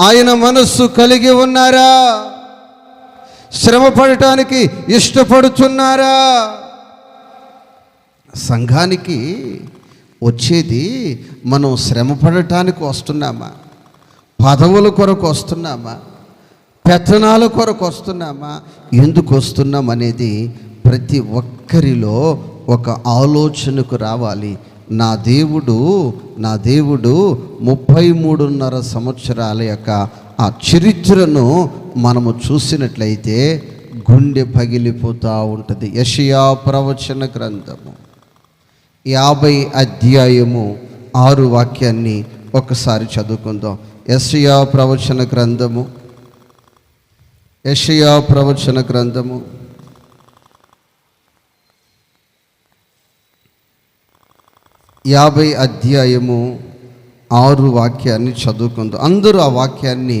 ఆయన మనస్సు కలిగి ఉన్నారా? శ్రమ పడటానికి ఇష్టపడుతున్నారా సంఘానికి వచ్చేది మనం శ్రమ పడటానికి వస్తున్నామా? పదవుల కొరకు వస్తున్నామా? పెత్తనాల కొరకు వస్తున్నామా? ఎందుకు వస్తున్నాం అనేది ప్రతి ఒక్కరిలో ఒక ఆలోచనకు రావాలి. నా దేవుడు నా దేవుడు ముప్పై మూడున్నర సంవత్సరాల యొక్క ఆ చరిత్రను మనము చూసినట్లయితే గుండె పగిలిపోతూ ఉంటుంది. యషయా ప్రవచన గ్రంథము యాభై అధ్యాయము ఆరు వాక్యాన్ని ఒకసారి చదువుకుందాం. యషయా ప్రవచన గ్రంథము యషయా ప్రవచన గ్రంథము యాభై అధ్యాయము ఆరు వాక్యాన్ని చదువుకుందాం. అందరూ ఆ వాక్యాన్ని